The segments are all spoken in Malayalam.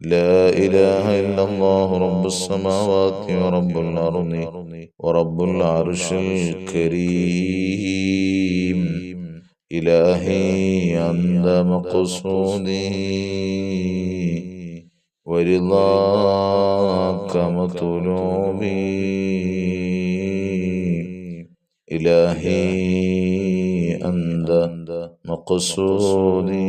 لا إله إلا الله رب السماوات ورب الأرض ورب العرش الكريم. إلهي عند مقصودي ورضاك مطلوبي. إلهي أنت مقصودي.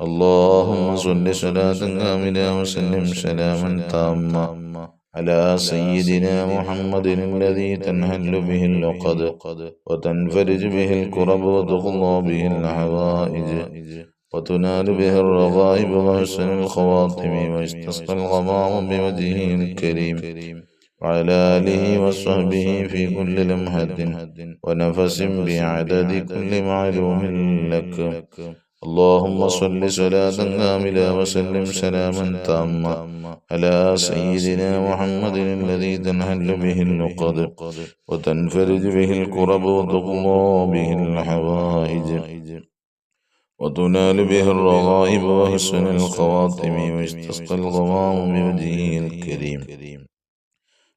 اللهم صل صلاة كاملة وسلم سلاما تاما على سيدنا محمد الذي تنهل به اللقد وتنفرج به الكرب وتقضى به الحوائج وتنال به الرغائب وحسن الخواتم ويستسقى الغمام بوجهه الكريم وعلى آله وصحبه في كل لمحة ونفس بعدد كل معلوم لك. اللهم صل صلاة كاملة وسلم سلاما تاما على سيدنا محمد الذي تنحل به اللقد وتنفرج به الكرب وتقضى به الحوائج وتنال به الرغائب وحسن الخواتم ويستسقى الغمام بوجهه الكريم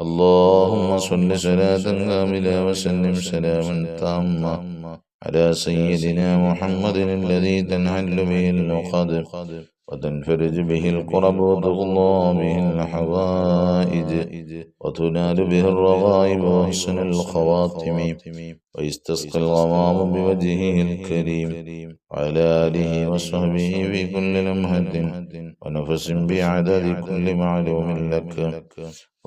اللهم صل صلاة كاملة وسلم سلاما تاما على سيدنا محمد الذي تنحل به اللقد وتنفرج به الكرب وتغضى به الحوائج وتنال به الرغائب وحسن الخواتم ويستسقى الغمام بوجهه الكريم وعلى آله وصحبه في كل لمحة ونفس بعدد كل معلوم لك.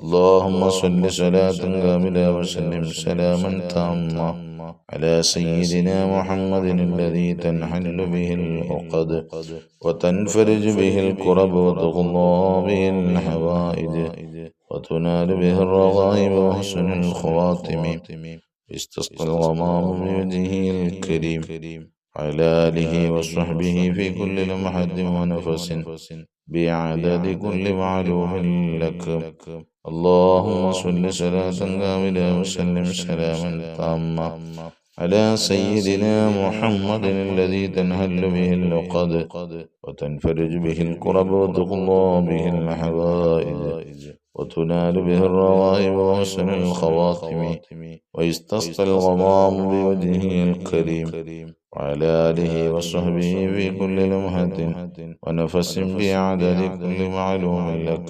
اللهم صل صلاة كاملة وسلم سلاما تاما. على سيدنا محمد الذي تنحل به العقد وتنفرج به الكرب وتغضى به الحوائج وتنال به الرغائب وحسن الخواتم. استسقى الغمام بوجهه الكريم على آله وصحبه في كل لمحة ونفس بعدد كل معلوم لك. اللهم صل صلاة كاملة وسلم سلاما تاما. على سيدنا محمد الذي تنهل به اللقد وتنفرج به الكرب وتقضى به الحوائج وتنال به الروائب وحسن الخواتم ويستسقى الغمام بوجهه الكريم. وعلى آله وصحبه في كل لمحة. ونفس بعدد كل معلوم لك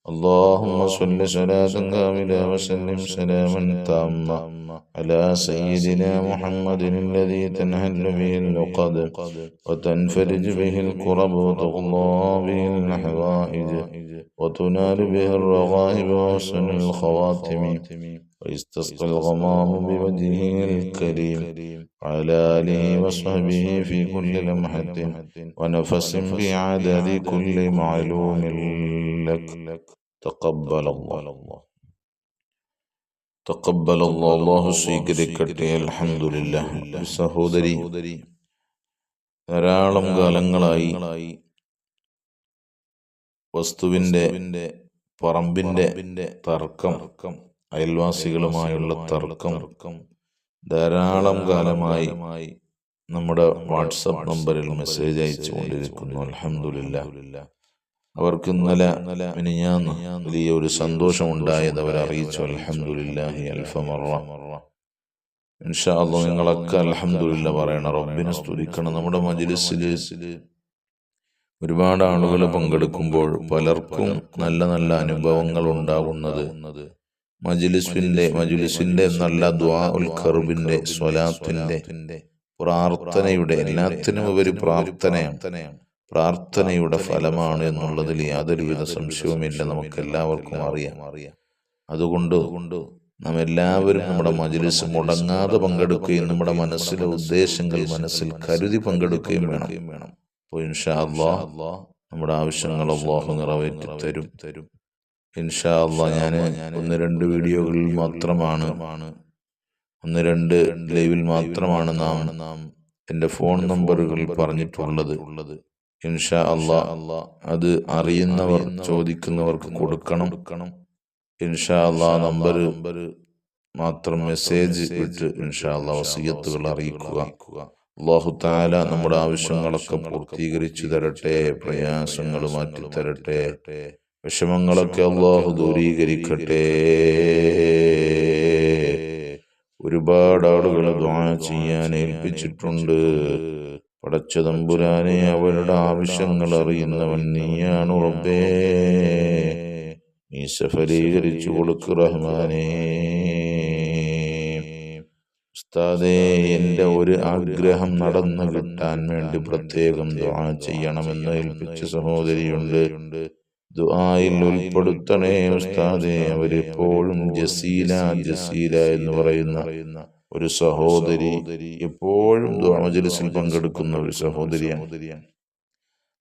اللهم صل صلاة كاملة وسلم سلاما تاما على سيدنا محمد الذي تنهل به اللقد وتنفرج به الكرب وتغضى به الحوائج وتنال به الرغائب وحسن الخواتم ويستسقى الغمام بوجهه الكريم وعلى آله وصحبه في كل لمحة ونفس بعدد كل معلوم لك تقبل الله തക്കബൽ അള്ളാഹു സ്വീകരിക്കട്ടെ അൽഹംദുലില്ല സഹോദരി ധാരാളം കാലങ്ങളായി വസ്തുവിന്റെ പറമ്പിന്റെ തർക്കം അയൽവാസികളുമായുള്ള തർക്കം ധാരാളം കാലമായി നമ്മുടെ വാട്സപ്പ് നമ്പറിൽ മെസ്സേജ് അയച്ചു കൊണ്ടിരിക്കുന്നു അലഹമില്ല അവർക്ക് ഇന്നലെ മിനിഞ്ഞാന്ന് വലിയ ഒരു സന്തോഷം ഉണ്ടായത് അവർ അറിയിച്ചു അലഹമുല്ലാഹി അൽഫമറ ഇൻഷാ അള്ളാ നിങ്ങളൊക്കെ അലഹമുല്ല പറയണം. റബ്ബിനെ സ്തുതിക്കണം. നമ്മുടെ മജിലിസിൽ ഒരുപാട് ആളുകൾ പങ്കെടുക്കുമ്പോൾ പലർക്കും നല്ല നല്ല അനുഭവങ്ങൾ ഉണ്ടാകുന്നത് മജിലിസിന്റെ മജുലിസിന്റെ നല്ല ദ്വാ ഉൽ കറുബിന്റെ സ്വലാത്തിന്റെ പ്രാർത്ഥനയുടെ എല്ലാത്തിനും ഉപരി പ്രാർത്ഥനയാണ്. പ്രാർത്ഥനയുടെ ഫലമാണ് എന്നുള്ളതിൽ യാതൊരുവിധ സംശയവുമില്ല നമുക്ക് എല്ലാവർക്കും അറിയാം. അറിയാം. അതുകൊണ്ട് നാം എല്ലാവരും നമ്മുടെ മജിലിസ് മുടങ്ങാതെ പങ്കെടുക്കുകയും നമ്മുടെ മനസ്സിലെ ഉദ്ദേശങ്ങൾ മനസ്സിൽ കരുതി പങ്കെടുക്കുകയും വേണം. വേണം. അപ്പോൾ ഇൻഷാ നമ്മുടെ ആവശ്യങ്ങൾ അള്ളാഹു നിറവേറ്റി തരും തരും ഇൻഷാ അള്ളാ ഞാൻ ഒന്ന് രണ്ട് വീഡിയോകളിൽ മാത്രമാണ്. ഒന്ന് രണ്ട് ലൈവിൽ മാത്രമാണ് നാം നാം എന്റെ ഫോൺ നമ്പറുകൾ പറഞ്ഞിട്ടുള്ളത്. ഇൻഷാ അള്ളാ അത് അറിയുന്നവർ ചോദിക്കുന്നവർക്ക് കൊടുക്കണം. ഇൻഷാ അള്ളാ നമ്പർ മാത്രം മെസ്സേജ് വിട്ട് ഇൻഷാ അള്ളാ വസീയത്തുകൾ അറിയിക്കുക. അള്ളാഹു താല നമ്മുടെ ആവശ്യങ്ങളൊക്കെ പൂർത്തീകരിച്ചു തരട്ടെ പ്രയാസങ്ങൾ മാറ്റി തരട്ടെ വിഷമങ്ങളൊക്കെ അള്ളാഹു ദൂരീകരിക്കട്ടെ. ഒരുപാട് ആളുകൾ ദ്വാ ചെയ്യാൻ ഏൽപ്പിച്ചിട്ടുണ്ട്. പടച്ച തമ്പുരാനെ അവരുടെ ആവശ്യങ്ങൾ അറിയുന്നവൻ നീയാണ് ഉറപ്പേ. നീ സഫലീകരിച്ചു കൊടുക്കു റഹ്മാനേ. ഉസ്താദേ എന്റെ ഒരു ആഗ്രഹം നടന്നു കിട്ടാൻ വേണ്ടി പ്രത്യേകം ദുആ ചെയ്യണമെന്ന് ഏൽപ്പിച്ച സഹോദരിയുണ്ട്. ദുആയിൽ ഉൾപ്പെടുത്തണേ ഉസ്താദേ. അവരെപ്പോഴും ജസീല ജസീല എന്ന് പറയുന്ന ഒരു സഹോദരി എപ്പോഴും ദുആമജലിസിൽ പങ്കെടുക്കുന്ന ഒരു സഹോദരിയാണ്.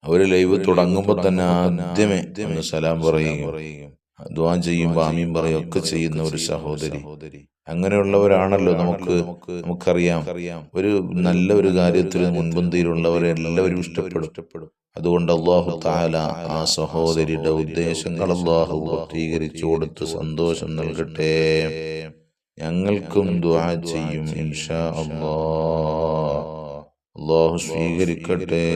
അവർ ലൈവ് തുടങ്ങുമ്പോൾ തന്നെ ആദ്യമേ സലാം പറയുകയും ദ്വാ ചെയ്യും വാമിയും പറയും ഒക്കെ ചെയ്യുന്ന ഒരു സഹോദരി. അങ്ങനെയുള്ളവരാണല്ലോ നമുക്ക് നമുക്കറിയാം. ഒരു നല്ല ഒരു കാര്യത്തിൽ മുൻപന്തിയിലുള്ളവരെ എല്ലാവരും ഇഷ്ടപ്പെടും. അതുകൊണ്ട് അള്ളാഹു താല ആ സഹോദരിയുടെ ഉദ്ദേശങ്ങൾ അള്ളാഹു പൂർത്തീകരിച്ചു കൊടുത്ത് സന്തോഷം നൽകട്ടെ. ഞങ്ങൾക്കും ദ്വാ ചെയ്യും ഇൻഷാ അള്ളാഹ് അള്ളാഹു സ്വീകരിക്കട്ടെ.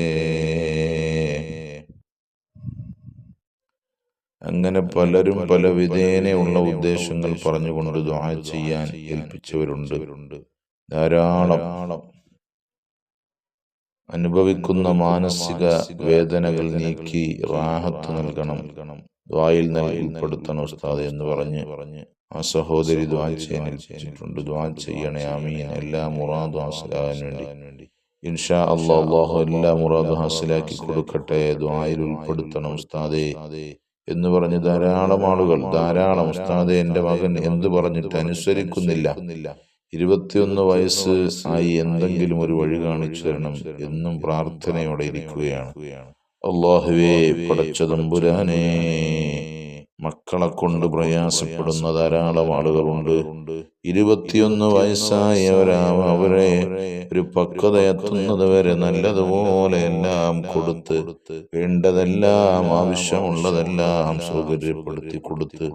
അങ്ങനെ പലരും പല വിധേനയുള്ള ഉദ്ദേശങ്ങൾ പറഞ്ഞുകൊണ്ട് ദുആ ചെയ്യാൻ ഏൽപ്പിച്ചവരുണ്ട്. ധാരാളം അനുഭവിക്കുന്ന മാനസിക വേദനകൾ നീക്കി റാഹത്ത് നൽകണം. ദ്വായിൽ ഉൾപ്പെടുത്തണം ഉസ്താദ് എന്ന് പറഞ്ഞ് പറഞ്ഞ് ആ സഹോദരി ദ്വാ ചെയ്യാൻ ഏൽപ്പിച്ചിട്ടുണ്ട്. ദ്വാ ചെയ്യണേ ആമീൻ. എല്ലാ മുറാദും ഹാസിലാകാൻ വേണ്ടി. ഇൻഷാ അള്ളാഹ് അള്ളാഹു എല്ലാ മുറാദും ഹാസിലാക്കി കൊടുക്കട്ടെ. ദ്വായിൽ ഉൾപ്പെടുത്തണം ഉസ്താദേ. എന്ന് പറഞ്ഞ് ധാരാളം ആളുകൾ ധാരാളം ഉസ്താദെ എന്റെ മകൻ എന്ത് പറഞ്ഞിട്ട് അനുസരിക്കുന്നില്ല. ഇരുപത്തിയൊന്ന് വയസ്സ് ആയി എന്തെങ്കിലും ഒരു വഴി കാണിച്ചു തരണം എന്നും പ്രാർത്ഥനയോടെ ഇരിക്കുകയാണ്. അള്ളാഹുവേ പടച്ച മക്കളെ കൊണ്ട് പ്രയാസപ്പെടുന്ന ധാരാളം ആളുകളുണ്ട്. ഇരുപത്തിയൊന്ന് വയസ്സായവരാം അവരെ ഒരു പക്വത എത്തുന്നത് വരെ നല്ലതുപോലെ എല്ലാം കൊടുത്ത് വേണ്ടതെല്ലാം ആവശ്യമുള്ളതെല്ലാം സൗകര്യപ്പെടുത്തി കൊടുത്ത്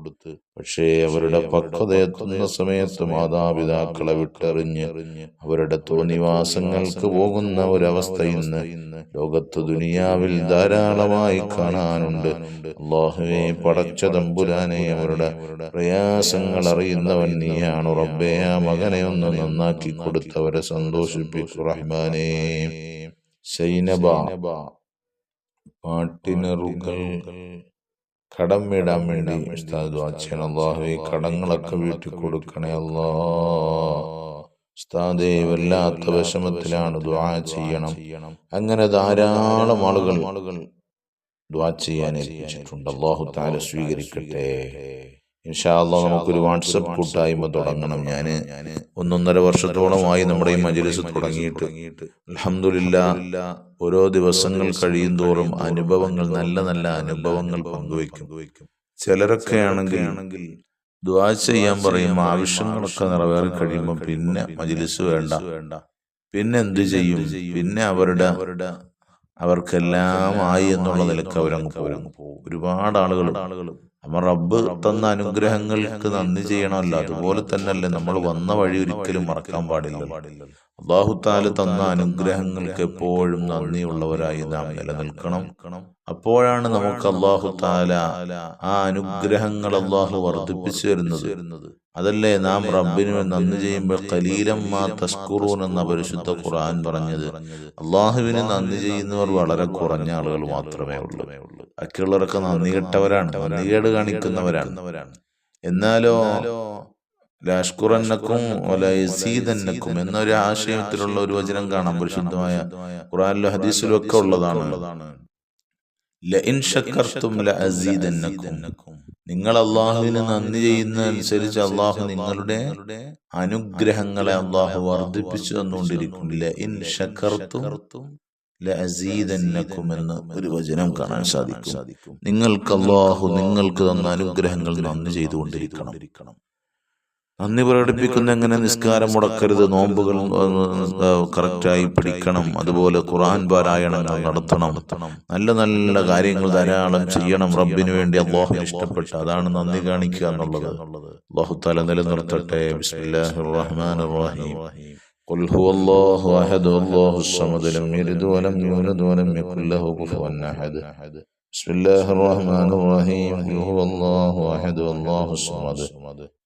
പക്ഷേ അവരുടെ പക്വത എത്തുന്ന സമയത്ത് മാതാപിതാക്കളെ വിട്ടെറിഞ്ഞ് അവരുടെ തോന്നിവാസങ്ങൾക്ക് പോകുന്ന ഒരവസ്ഥ ഇന്ന് ലോകത്ത് ദുനിയാവിൽ ധാരാളമായി കാണാനുണ്ട്. അള്ളാഹുവെ പടച്ച തമ്പുരാനെ അവരുടെ പ്രയാസങ്ങൾ അറിയുന്നവൻ നീയാണ് റബ്ബേ ആ മകനെ ഒന്ന് നന്നാക്കി കൊടുത്തവരെ സന്തോഷിപ്പിക്കു റഹ്മാനെ. സൈനബ പാട്ടിനറുകൾ കടം വീടാൻ വേണ്ടി ഉസ്താദ് കടങ്ങളൊക്കെ വീട്ടിൽ കൊടുക്കണേ അല്ലാ. ഉസ്താദേ വല്ലാത്ത വിഷമത്തിലാണ് ദുആ ചെയ്യണം. അങ്ങനെ ധാരാളം ആളുകൾ ദുആ ചെയ്യാൻ ഏൽപ്പിച്ചിട്ടുണ്ട്. അള്ളാഹു താല സ്വീകരിക്കട്ടെ. ഇൻഷാ അള്ളാഹ് നമുക്കൊരു വാട്സപ്പ് കൂട്ടായ്മ തുടങ്ങണം. ഞാൻ ഒന്നൊന്നര വർഷത്തോളമായി നമ്മുടെ ഈ മജ്ലിസ് തുടങ്ങിയിട്ട്. അലഹമില്ല ഓരോ ദിവസങ്ങൾ കഴിയും തോറും അനുഭവങ്ങൾ നല്ല നല്ല അനുഭവങ്ങൾ പങ്കുവയ്ക്കും. ചിലരൊക്കെ ആണെങ്കിൽ ദ്വാ ചെയ്യാൻ പറയും ആവശ്യങ്ങളൊക്കെ നിറവേറി കഴിയുമ്പോൾ പിന്നെ മജ്ലിസ് വേണ്ട. പിന്നെ എന്ത് ചെയ്യും? പിന്നെ അവരുടെ അവരുടെ അവർക്കെല്ലാം ആയി എന്നുള്ള നിലയ്ക്ക് അവരങ്ങ് പോകും. ഒരുപാട് ആളുകൾ നമ്മൾ റബ്ബ് തന്ന അനുഗ്രഹങ്ങൾക്ക് നന്ദി ചെയ്യണമല്ലോ. അതുപോലെ തന്നെയല്ലേ നമ്മൾ വന്ന വഴി ഒരിക്കലും മറക്കാൻ പാടില്ല അള്ളാഹുത്താൽ തന്ന അനുഗ്രഹങ്ങൾക്ക് എപ്പോഴും നന്ദിയുള്ളവരായി നാം നിലനിൽക്കണം. അപ്പോഴാണ് നമുക്ക് അള്ളാഹുത്താല ആ അനുഗ്രഹങ്ങൾ അള്ളാഹു വർദ്ധിപ്പിച്ചു തരുന്നത്. അതല്ലേ നാം റബ്ബിന് നന്ദി ചെയ്യുമ്പോൾ കലീലം മാ തസ്കുറൂൻ എന്ന പരിശുദ്ധ ഖുർആൻ പറഞ്ഞത് അള്ളാഹുവിന് നന്ദി ചെയ്യുന്നവർ വളരെ കുറഞ്ഞ ആളുകൾ മാത്രമേ ഉള്ളൂ. ബാക്കിയുള്ളവരൊക്കെ നന്ദി കെട്ടവരാണ്. നന്ദികേട് കാണിക്കുന്നവരാണ്. എന്നാലോ ലാഷ്കുറന്നക്കും ഒലയസീതന്നക്കും എന്നൊരു ആശയത്തിലുള്ള ഒരു വചനം കാണാം പരിശുദ്ധമായ ഖുറാനിലും ഹദീസിലും ഒക്കെ ഉള്ളതാണ്. നിങ്ങൾ അള്ളാഹുവിന് നന്ദി ചെയ്യുന്ന അനുസരിച്ച് അള്ളാഹു നിങ്ങളുടെ അനുഗ്രഹങ്ങളെ അള്ളാഹു വർദ്ധിപ്പിച്ചു തന്നുകൊണ്ടിരിക്കും. ഇൻ എന്ന് ഒരു വചനം കാണാൻ സാധിക്കും. നിങ്ങൾക്ക് അള്ളാഹു നിങ്ങൾക്ക് തന്ന അനുഗ്രഹങ്ങൾ നന്ദി ചെയ്തുകൊണ്ടിരിക്കണം. നന്ദി പ്രകടിപ്പിക്കുന്ന എങ്ങനെ നിസ്കാരം മുടക്കരുത് നോമ്പുകൾ കറക്റ്റായി പിടിക്കണം അതുപോലെ ഖുറാൻ പാരായണങ്ങൾ നടത്തണം നല്ല നല്ല കാര്യങ്ങൾ ധാരാളം ചെയ്യണം റബ്ബിന് വേണ്ടി അള്ളാഹു ഇഷ്ടപ്പെട്ട അതാണ് നന്ദി കാണിക്കുക എന്നുള്ളത് അള്ളാഹു തല നിലനിർത്തട്ടെ ബിസ്മില്ലാഹിർ റഹ്മാനിർ റഹീം قل هو الله أحد الله الصمد لم يلد ولم يولد ولم يكن له كفوا أحد بسم الله الرحمن الرحيم قل هو الله أحد الله الصمد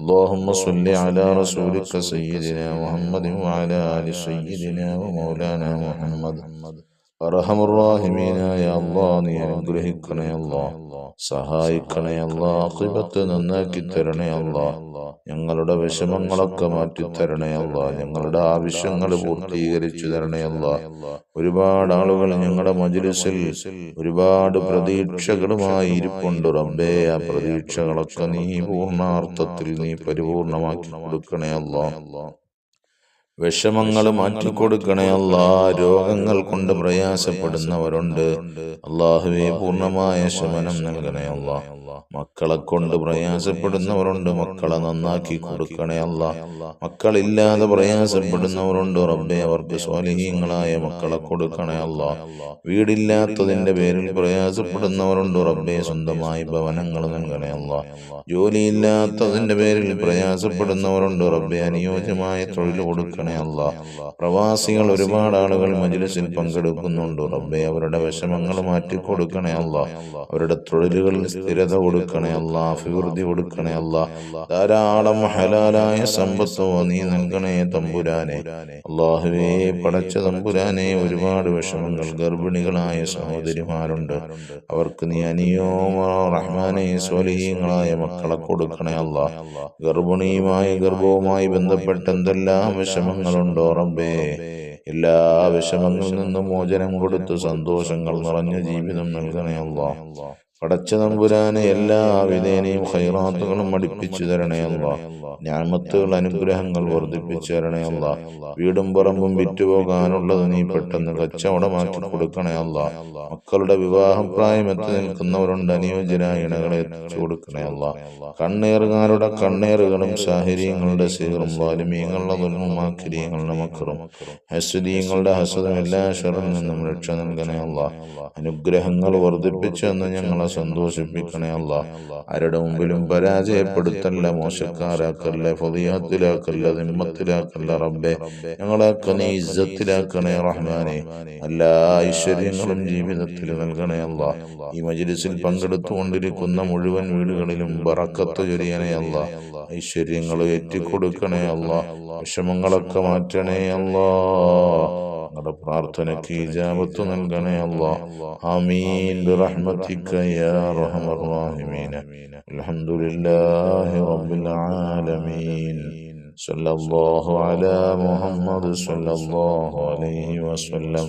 اللهم صل على رسولك سيدنا محمد وعلى آل سيدنا ومولانا محمد അറഹം റാഹിമീനായ അള്ളാ നീ അനുഗ്രഹിക്കണേ അല്ലാ സഹായിക്കണേ അല്ലാ നന്നാക്കി തരണേ അല്ലാ. ഞങ്ങളുടെ വിഷമങ്ങളൊക്കെ മാറ്റി തരണേ അല്ലാ. ഞങ്ങളുടെ ആവശ്യങ്ങൾ പൂർത്തീകരിച്ചു തരണേ അല്ലാ. ഒരുപാട് ആളുകൾ ഞങ്ങളുടെ മജ്ലിസിൽ ഒരുപാട് പ്രതീക്ഷകളുമായി ഇരിപ്പുണ്ട്. റബ്ബേ ആ പ്രതീക്ഷകളൊക്കെ നീ പൂർണാർത്ഥത്തിൽ നീ പരിപൂർണമാക്കി കൊടുക്കണേ അല്ലാ. വിഷമങ്ങൾ മാറ്റിക്കൊടുക്കണേ അല്ലാ രോഗങ്ങൾ കൊണ്ട് പ്രയാസപ്പെടുന്നവരുണ്ട്. അള്ളാഹുവെ പൂർണമായ ശമനം നൽകണേ. അല്ലാ മക്കളെ കൊണ്ട് പ്രയാസപ്പെടുന്നവരുണ്ട്. മക്കളെ നന്നാക്കി കൊടുക്കണേ. അല്ല മക്കളില്ലാതെ പ്രയാസപ്പെടുന്നവരുണ്ട്. റബ്ബെ അവർക്ക് സ്വാലിഹീങ്ങളായ മക്കളെ കൊടുക്കണേ. അല്ല വീടില്ലാത്തതിന്റെ പേരിൽ പ്രയാസപ്പെടുന്നവരുണ്ട്. റബ്ബെ സ്വന്തമായി ഭവനങ്ങൾ നൽകണേ. അല്ല ജോലിയില്ലാത്തതിന്റെ പേരിൽ പ്രയാസപ്പെടുന്നവരുണ്ട്. റബ്ബെ അനുയോജ്യമായ തൊഴിൽ കൊടുക്കണേ. പ്രവാസികൾ ഒരുപാട് ആളുകൾ മജ്ലിസിൽ പങ്കെടുക്കുന്നുണ്ട്. റബ്ബെ അവരുടെ വിഷമങ്ങൾ മാറ്റി കൊടുക്കണേ അല്ല അവരുടെ തൊഴിലുകളിൽ സ്ഥിരത കൊടുക്കണേ അല്ല അഭിവൃദ്ധി കൊടുക്കണേ അല്ല ധാരാളം ഹലാലായ സമ്പത്തോ നീ നൽകണേ തമ്പുരാനെ. അള്ളാഹുവേ പടച്ച തമ്പുരാനെ ഒരുപാട് വിഷമങ്ങൾ ഗർഭിണികളായ സഹോദരിമാരുണ്ട്. അവർക്ക് നീ അനിയോമ റഹ്മാനെ സ്വലീയങ്ങളായ മക്കളെ കൊടുക്കണേ അല്ല ഗർഭിണിയുമായി ഗർഭവുമായി ബന്ധപ്പെട്ട എന്തെല്ലാം വിഷമങ്ങളുണ്ടോ റബ്ബേ? എല്ലാ വിഷമങ്ങളിൽ നിന്നും മോചനം കൊടുത്ത് സന്തോഷങ്ങൾ നിറഞ്ഞ ജീവിതം നൽകണേ അല്ല പടച്ച നമ്പുരാന് എല്ലാ വിധേനയും ഹൈറാത്തുകളും അടുപ്പിച്ചു തരണേ അല്ല. ഞാമത്തുകൾ അനുഗ്രഹങ്ങൾ വർദ്ധിപ്പിച്ചു തരണേ അല്ല. വീടും പറമ്പും വിറ്റുപോകാനുള്ളത് നീ പെട്ടെന്ന് കച്ചവടമാക്കി കൊടുക്കണേ അല്ല. മക്കളുടെ വിവാഹപ്രായം എത്തി നിൽക്കുന്നവരുണ്ട് അനുയോജ്യരായ ഇണകളെ എത്തിച്ചു കൊടുക്കണേ അല്ല. കണ്ണേറുകാരുടെ കണ്ണേറുകളും സാഹചര്യങ്ങളുടെ സീറും വാലുമീങ്ങളുടെ ദുൽമുമാക്കിരിയങ്ങളുടെ മക്കളും ഹസുദീങ്ങളുടെ ഹസതും എല്ലാ ഷറിൽ നിന്നും രക്ഷ നൽകണേ അല്ല. അനുഗ്രഹങ്ങൾ വർദ്ധിപ്പിച്ചു എന്ന് ഞങ്ങളെ സന്തോഷിപ്പിക്കണേ അല്ല ആരുടെ മുമ്പിലും പരാജയപ്പെടുത്തല്ല മോശക്കാരാക്കല്ല ഫതിയാത്തിലാക്കല്ല നിമ്മത്തിലാക്കല്ല റബ്ബെ. ഞങ്ങളെയൊക്കെ നീ ഇജ്ജത്തിലാക്കണേ റഹ്മാനെ. എല്ലാ ഐശ്വര്യങ്ങളും ജീവിതത്തിൽ നൽകണേ അല്ല ഈ മജിലിസിൽ പങ്കെടുത്തുകൊണ്ടിരിക്കുന്ന മുഴുവൻ വീടുകളിലും ബറക്കത്ത് ചൊരിയണേ അല്ല ഐശ്വര്യങ്ങൾ ഏറ്റിക്കൊടുക്കണേ അല്ല വിഷമങ്ങളൊക്കെ മാറ്റണേ അല്ലാ ഞങ്ങളുടെ പ്രാർത്ഥനയ്ക്ക് ഇജാബത്ത് നൽകണേ അല്ലാ ആമീൻ ബിറഹ്മതിക യാ അർഹമർ റഹീമീൻ അൽഹംദുലില്ലാഹി റബ്ബിൽ ആലമീൻ صلى الله على محمد صلى الله عليه وسلم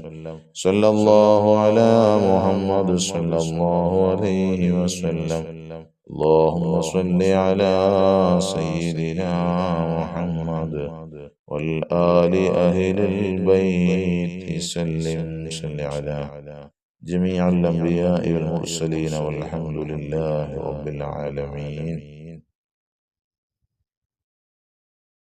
صلى الله على محمد صلى الله عليه وسلم اللهم صل على سيدنا محمد والآل أهل البيت. سلم صل على جميع الأنبياء والمرسلين والحمد لله رب العالمين.